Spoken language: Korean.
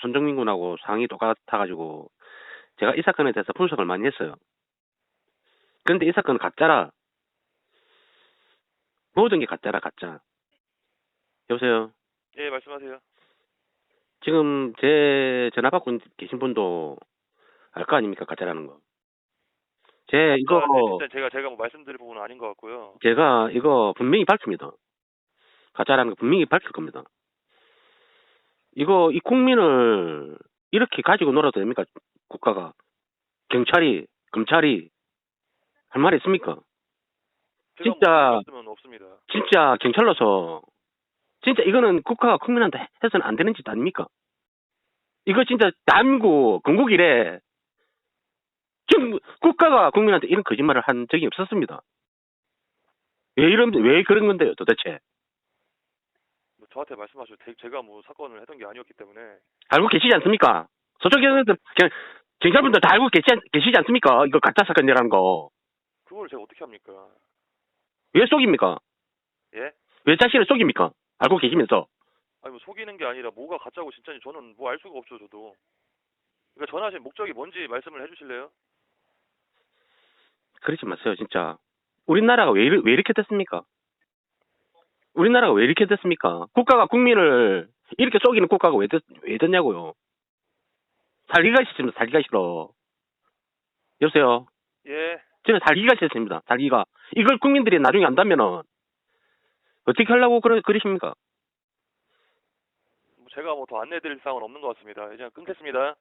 손정민 군하고 상황이 똑같아가지고 제가 이 사건에 대해서 분석을 많이 했어요. 그런데 이 사건은 가짜라. 모든 게 가짜라 가짜. 여보세요. 예, 말씀하세요. 지금 제 전화 받고 계신 분도 알 거 아닙니까 가짜라는 거. 제 이거 아, 네, 진짜 제가 제가 뭐 말씀드릴 부분은 아닌 것 같고요. 제가 이거 분명히 밝힙니다. 가짜라는 거 분명히 밝힐 겁니다. 이거 이 국민을 이렇게 가지고 놀아도 됩니까? 국가가 경찰이 검찰이 할 말이 있습니까? 진짜- 뭐 없습니다. 진짜 경찰로서 진짜 이거는 국가가 국민한테 해서는 안 되는 짓 아닙니까? 이거 진짜 남구 건국이래 지금 국가가 국민한테 이런 거짓말을 한 적이 없었습니다. 왜 이런 왜 그런 건데요, 도대체? 뭐 저한테 말씀하셔도 되- 제가 뭐 사건을 했던 게 아니었기 때문에 알고 계시지 않습니까? 서쪽 경찰들 경찰분들 다 알고 계시, 계시지 않습니까? 이거 가짜 사건이라는 거. 그걸 제가 어떻게 합니까? 왜 속입니까? 예? 왜 자신을 속입니까? 알고 계시면서. 아니 뭐 속이는 게 아니라 뭐가 가짜고 진짜인지 저는 뭐 알 수가 없죠, 저도. 그러니까 전화하신 목적이 뭔지 말씀을 해주실래요? 그러지 마세요, 진짜. 우리나라가 왜, 이리- 왜 이렇게 됐습니까? 우리나라가 왜 이렇게 됐습니까? 국가가 국민을 이렇게 속이는 국가가 왜, 됐, 왜 됐냐고요. 살기가 싫습니다, 살기가 싫어. 여보세요? 예. 저는 살기가 싫습니다, 살기가. 이걸 국민들이 나중에 안다면은, 어떻게 하려고 그러, 그러십니까? 뭐 제가 뭐 더 안내드릴 사항은 없는 것 같습니다. 이제 끊겠습니다.